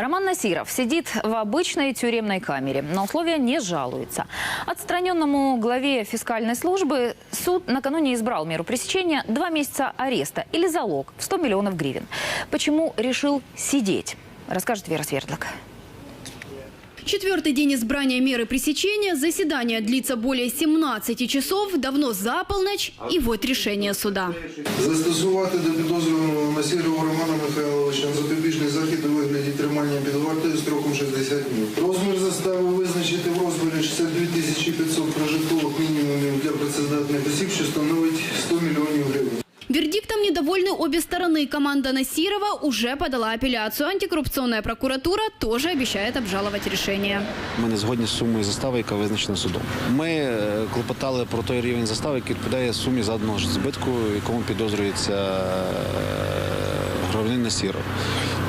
Роман Насиров сидит в обычной тюремной камере. На условия не жалуется. Отстраненному главе фискальной службы суд накануне избрал меру пресечения два месяца ареста или залог в 100 миллионов гривен. Почему решил сидеть, расскажет Вера Свердлок. Четвертый день избрания меры пресечения. Заседание длится более 17 часов, давно за полночь. И вот решение суда. Застосувати до підозрюваного Насірова Романа Михайловича запобіжний захід у вигляді тримання під вартою строком 60 днів. Розмір застави визначити в розмірі 62 тисячі 500 прожиткових мінімумів для працездатних осіб, що становить 100 мільйонів гривень. Вердиктом Недовольны обе стороны. Команда Насирова уже подала апелляцию. Антикоррупционная прокуратура тоже обещает обжаловать решение. Ми не згодні з сумою застави, яка визначена судом. Ми е, клопотали про той рівень застави, який відповідає сумі заданого ж збитку, якому підозрюється е, Насіров.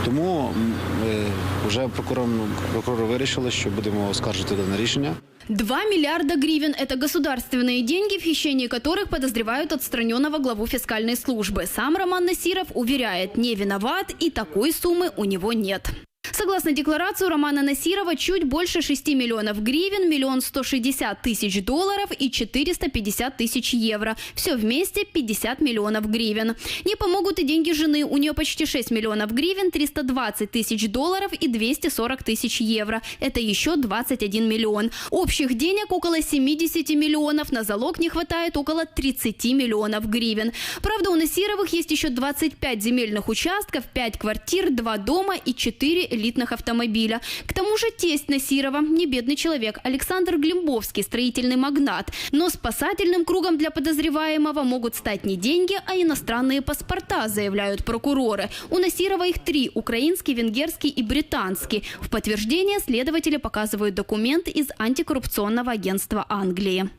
Тому м, е, вже прокурор, прокурори вирішили, що будемо оскаржити дане рішення. 2 миллиарда гривен – это государственные деньги, в хищении которых подозревают отстраненного главу фискальной службы. Сам Роман Насиров уверяет, не виноват и такой суммы у него нет. Согласно декларации Романа Насирова, чуть больше 6 миллионов гривен, миллион 160 тысяч долларов и 450 тысяч евро. Все вместе 50 миллионов гривен. Не помогут и деньги жены. У нее почти 6 миллионов гривен, 320 тысяч долларов и 240 тысяч евро. Это еще 21 миллион. Общих денег около 70 миллионов. На залог не хватает около 30 миллионов гривен. Правда, у Насировых есть еще 25 земельных участков, 5 квартир, 2 дома и 4 элитных автомобиля. К тому же тесть Насирова, не бедный человек, Александр Глимбовский, строительный магнат. Но спасательным кругом для подозреваемого могут стать не деньги, а иностранные паспорта, заявляют прокуроры. У Насирова их три – украинский, венгерский и британский. В подтверждение следователи показывают документ из антикоррупционного агентства Англии.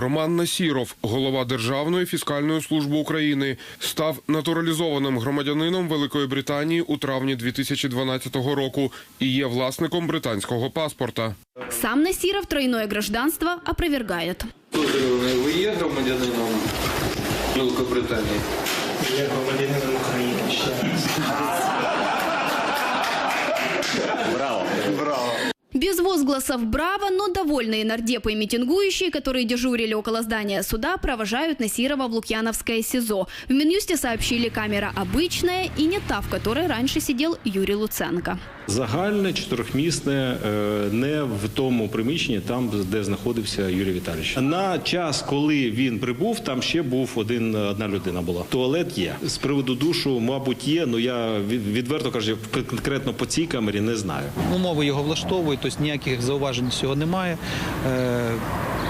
Роман Насіров, голова Державної фіскальної служби України, став натуралізованим громадянином Великої Британії у травні 2012 року і є власником британського паспорта. Сам Насиров тройное гражданство опровергает. Підозрюваний, ви є громадянином Великобританії? Я громадянин України возгласов «Браво!», но довольные нардепы и митингующие, которые дежурили около здания суда, провожают Насирова в Лукьяновское СИЗО. В Минюсте сообщили, камера обычная и не та, в которой раньше сидел Юрий Луценко. Загальне чотирьохмісне е, не в тому приміщенні, там де знаходився Юрій Віталійович. На час, коли він прибув, там ще був один одна людина. Була туалет є з приводу душу, мабуть, є. але я від- відверто кажу, конкретно по цій камері не знаю. Умови його влаштовують, тобто ніяких зауважень цього немає.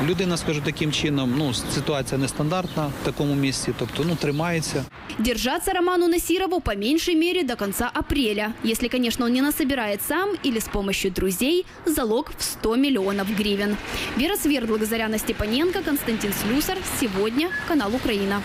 Е, людина, скажу таким чином, ну ситуація нестандартна в такому місці, тобто ну тримається. Держаться Роману Насирову по меньшей мере до конца апреля. Если, конечно, он не насобирает сам или с помощью друзей залог в 100 миллионов гривен. Вера Свердлок, Заряна Степаненко, Константин Слюсар. Сегодня канал Украина.